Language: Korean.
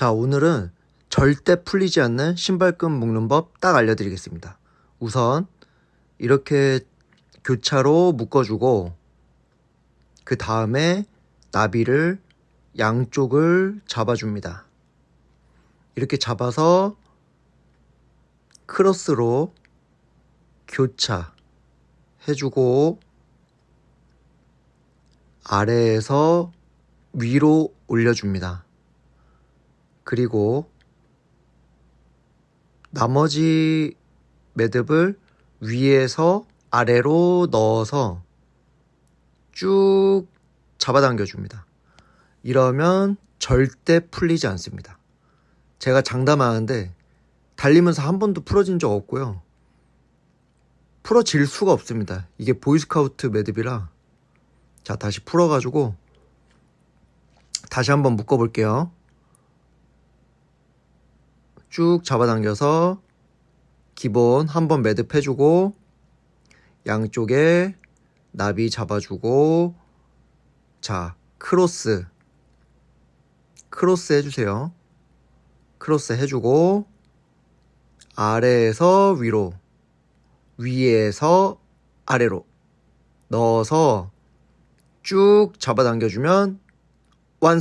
자, 오늘은 절대 풀리지 않는 신발끈 묶는 법 딱 알려드리겠습니다. 우선 이렇게 교차로 묶어주고 그 다음에 나비를 양쪽을 잡아줍니다. 이렇게 잡아서 크로스로 교차 해주고 아래에서 위로 올려줍니다. 그리고 나머지 매듭을 위에서 아래로 넣어서 쭉 잡아당겨 줍니다. 이러면 절대 풀리지 않습니다. 제가 장담하는데 달리면서 한 번도 풀어진 적 없고요. 풀어질 수가 없습니다. 이게 보이스카우트 매듭이라 자 다시 풀어가지고 다시 한번 묶어볼게요. 쭉 잡아당겨서 기본 한 번 매듭 해주고 양쪽에 나비 잡아주고 자 크로스 크로스 해주세요. 크로스 해주고 아래에서 위로 위에서 아래로 넣어서 쭉 잡아당겨주면 완성.